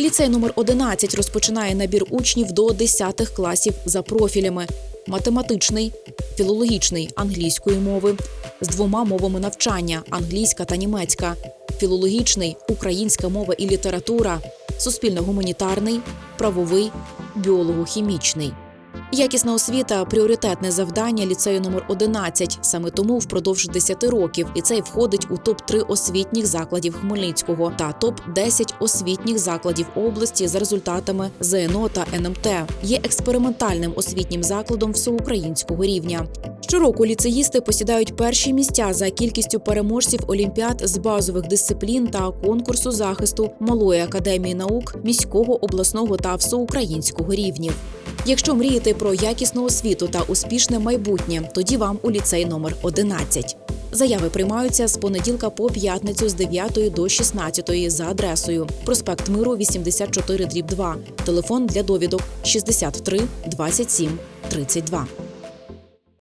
Ліцей номер 11 розпочинає набір учнів до 10 класів за профілями: математичний, філологічний англійської мови. З двома мовами навчання англійська та німецька, філологічний українська мова і література, суспільно-гуманітарний, правовий, біолого-хімічний. Якісна освіта пріоритетне завдання ліцею номер 11. Саме тому впродовж 10 років ліцей входить у топ 3 освітніх закладів Хмельницького та топ 10 освітніх закладів області за результатами ЗНО та НМТ. Є експериментальним освітнім закладом всеукраїнського рівня. Щороку ліцеїсти посідають перші місця за кількістю переможців олімпіад з базових дисциплін та конкурсу захисту Малої академії наук міського, обласного та всеукраїнського рівнів. Якщо мрієте про якісну освіту та успішне майбутнє, тоді вам у ліцей номер 11. Заяви приймаються з понеділка по п'ятницю з 9 до 16 за адресою проспект Миру 84 2. Телефон для довідок 63 27 32.